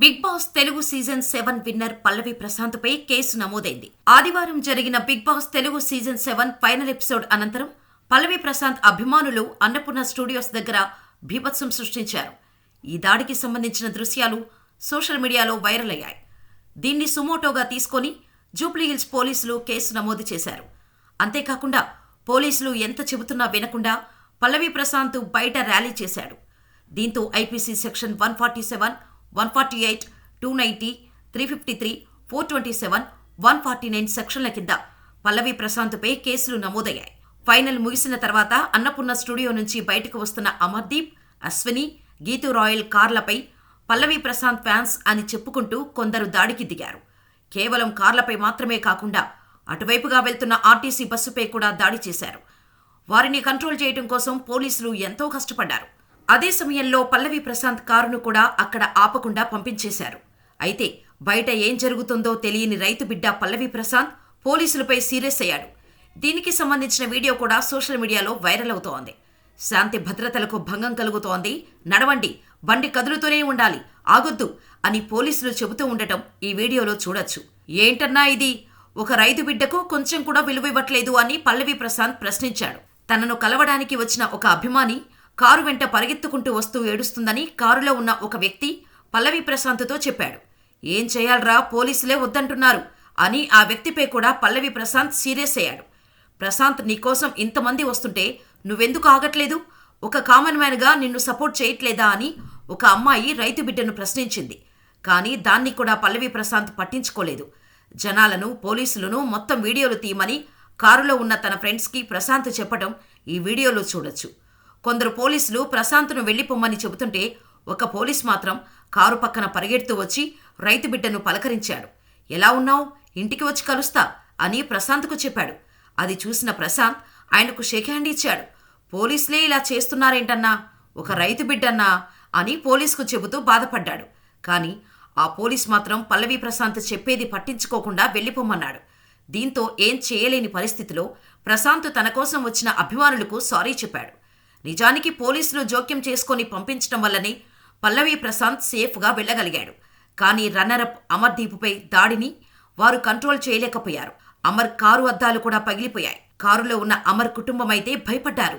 Bigg Boss Telugu season seven winner Pallavi Prashanth పై కేసు నమోదైంది. ఆదివారం జరిగిన Bigg Boss Telugu season seven final episode అనంతరం పల్లవి ప్రశాంత్ అభిమానులు అన్నపూర్ణ స్టూడియోస్ దగ్గర బీభత్సం సృష్టించారు. ఈ దాడికి సంబంధించిన దృశ్యాలు సోషల్ మీడియాలో వైరల్ అయ్యాయి. దీన్ని సుమోటోగా తీసుకొని జూబ్లీహిల్స్ పోలీసులు కేసు నమోదు చేశారు. అంతేకాకుండా పోలీసులు ఎంత చెబుతున్నా వినకుండా పల్లవి ప్రశాంత్ బయట ర్యాలీ చేశాడు. దీంతో IPC section one forty seven one forty eight two ninety three fifty three four twenty seven one forty nine సెక్షన్ల కింద పల్లవి ప్రశాంత్పై కేసులు నమోదయ్యాయి. ఫైనల్ ముగిసిన తర్వాత అన్నపూర్ణ స్టూడియో నుంచి బయటకు వస్తున్న అమర్దీప్ అశ్విని గీతు రాయల్ కార్లపై పల్లవి ప్రశాంత్ ఫ్యాన్స్ అని చెప్పుకుంటూ కొందరు దాడికి దిగారు. కేవలం కార్లపై మాత్రమే కాకుండా అటువైపుగా వెళ్తున్న ఆర్టీసీ బస్సుపై కూడా దాడి చేశారు. వారిని కంట్రోల్ చేయడం కోసం పోలీసులు ఎంతో కష్టపడ్డారు. అదే సమయంలో పల్లవి ప్రశాంత్ కారును కూడా అక్కడ ఆపకుండా పంపించేశారు. అయితే బయట ఏం జరుగుతుందో తెలియని రైతు బిడ్డ పల్లవి ప్రశాంత్ పోలీసులపై సీరియస్ అయ్యాడు. దీనికి సంబంధించిన వీడియో కూడా సోషల్ మీడియాలో వైరల్ అవుతోంది. శాంతి భద్రతలకు భంగం కలుగుతోంది. నడవండి బండి కదులుతూనే ఉండాలి ఆగొద్దు అని పోలీసులు చెబుతూ ఉండటం ఈ వీడియోలో చూడొచ్చు. ఏంటన్నా ఇది? ఒక రైతు బిడ్డకు కొంచెం కూడా విలువ ఇవ్వట్లేదు అని పల్లవి ప్రశాంత్ ప్రశ్నించాడు. తనను కలవడానికి వచ్చిన ఒక అభిమాని కారు వెంట పరిగెత్తుకుంటూ వస్తూ ఏడుస్తుందని కారులో ఉన్న ఒక వ్యక్తి పల్లవి ప్రశాంత్తో చెప్పాడు. ఏం చేయాలరా? పోలీసులే వద్దంటున్నారు అని ఆ వ్యక్తిపై కూడా పల్లవి ప్రశాంత్ సీరియస్ అయ్యాడు. ప్రశాంత్ నీకోసం ఇంతమంది వస్తుంటే నువ్వెందుకు ఆగట్లేదు? ఒక కామన్ మ్యాన్గా నిన్ను సపోర్ట్ చేయట్లేదా? అని ఒక అమ్మాయి రైతు బిడ్డను ప్రశ్నించింది. కానీ దాన్ని కూడా పల్లవి ప్రశాంత్ పట్టించుకోలేదు. జనాలను పోలీసులను మొత్తం వీడియోలు తీయమని కారులో ఉన్న తన ఫ్రెండ్స్కి ప్రశాంత్ చెప్పడం ఈ వీడియోలో చూడొచ్చు. కొందరు పోలీసులు ప్రశాంత్ను వెళ్ళిపోమ్మని చెబుతుంటే ఒక పోలీస్ మాత్రం కారు పక్కన పరిగెడుతూ వచ్చి రైతు బిడ్డను పలకరించాడు. ఎలా ఉన్నావు? ఇంటికి వచ్చి కలుస్తా అని ప్రశాంత్కు చెప్పాడు. అది చూసిన ప్రశాంత్ ఆయనకు షేక్ హ్యాండ్ ఇచ్చాడు. పోలీసులే ఇలా చేస్తున్నారేంటన్నా? ఒక రైతు బిడ్డన్నా? అని పోలీసుకు చెబుతూ బాధపడ్డాడు. కానీ ఆ పోలీస్ మాత్రం పల్లవి ప్రశాంత్ చెప్పేది పట్టించుకోకుండా వెళ్ళిపోమన్నాడు దీంతో ఏం చేయలేని పరిస్థితిలో ప్రశాంత్ తన కోసం వచ్చిన అభిమానులకు సారీ చెప్పాడు. నిజానికి పోలీసులు జోక్యం చేసుకొని పంపించడం వల్లనే పల్లవి ప్రశాంత్ సేఫ్గా వెళ్ళగలిగాడు. కానీ రన్నరప్ అమర్దీపుపై దాడిని వారు కంట్రోల్ చేయలేకపోయారు. అమర్ కారు అద్దాలు కూడా పగిలిపోయాయి. కారులో ఉన్న అమర్ కుటుంబమైతే భయపడ్డారు.